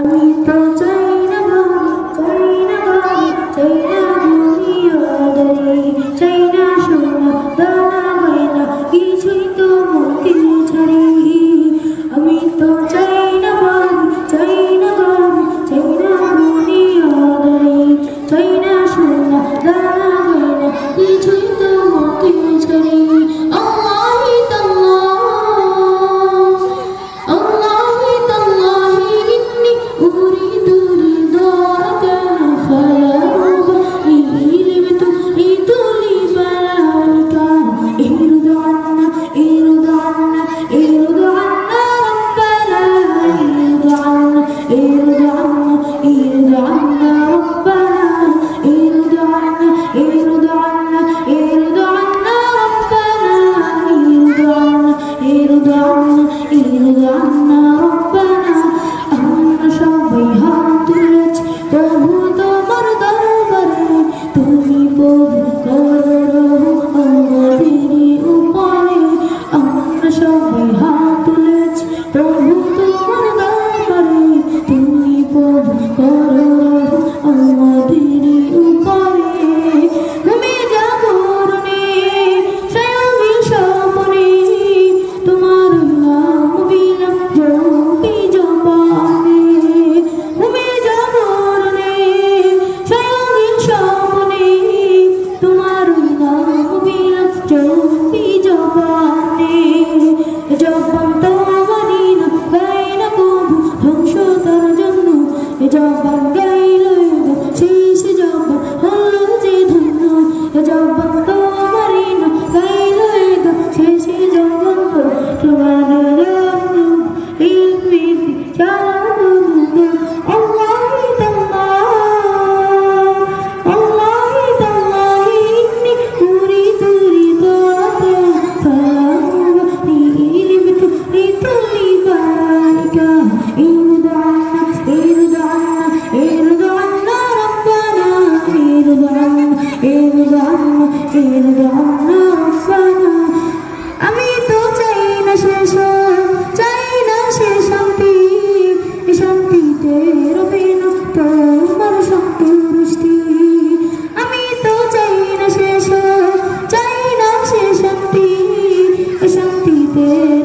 你都在。Don't forget. আমি তো চাই না শেষ চাই না সে শান্তি। শান্তিতে রবে না তোমার সন্তুষ্টি। আমি তো চাই না শেষ চাই না সে শান্তি। শান্তিতে